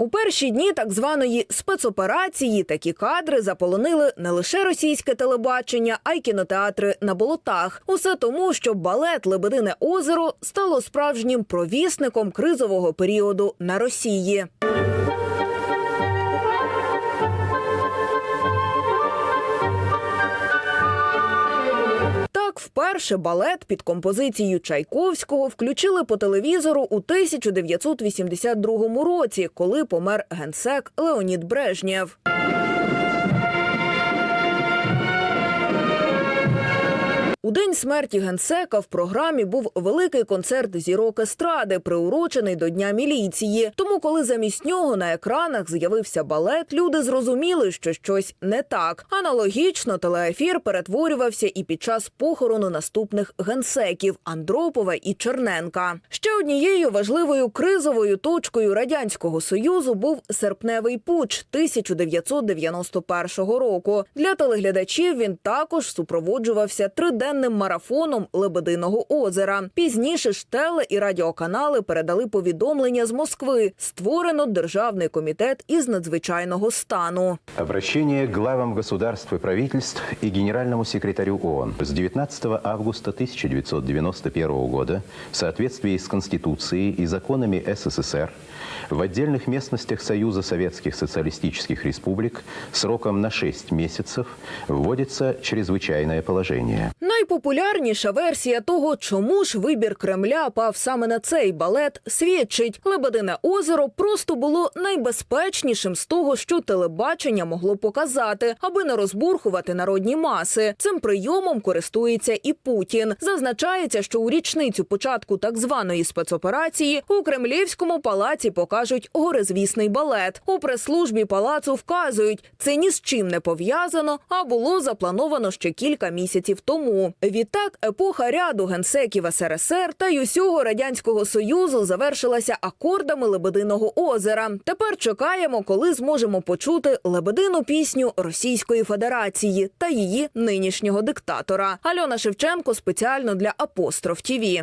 У перші дні так званої спецоперації такі кадри заполонили не лише російське телебачення, а й кінотеатри на болотах. Усе тому, що балет Лебедине озеро стало справжнім провісником кризового періоду на Росії. Вперше балет під композицією Чайковського включили по телевізору у 1982 році, коли помер генсек Леонід Брежнєв. У день смерті генсека в програмі був великий концерт зірок естради, приурочений до Дня міліції. Тому, коли замість нього на екранах з'явився балет, люди зрозуміли, що щось не так. Аналогічно телеефір перетворювався і під час похорону наступних генсеків Андропова і Черненка. Ще однією важливою кризовою точкою радянського союзу був серпневий путч 1991 року. Для телеглядачів він також супроводжувався триденним марафоном Лебединого озера. Пізніше ж теле і радіоканали передали повідомлення з Москви. Створено державний комітет із надзвичайного стану. Обращение к главам государств и правительств и генеральному секретарю ООН. С 19 августа 1991 года в соответствии с Конституцией и законами СССР в отдельных местностях Союза Советских Социалистических Республик сроком на 6 месяцев вводится чрезвычайное положение. Найпопулярніша версія того, чому ж вибір Кремля пав саме на цей балет, свідчить, Лебедине озеро просто було найбезпечнішим з того, що телебачення могло показати, аби не розбурхувати народні маси. Цим прийомом користується і Путін. Зазначається, що у річницю початку так званої спецоперації у Кремлівському палаці покажуть горизвісний балет. У прес-службі палацу вказують, це ні з чим не пов'язано, а було заплановано ще кілька місяців тому. Відтак, епоха ряду генсеків СРСР та й усього радянського союзу завершилася акордами Лебединого озера. Тепер чекаємо, коли зможемо почути лебедину пісню Російської Федерації та її нинішнього диктатора. Альона Шевченко спеціально для Апостроф ТІВІ.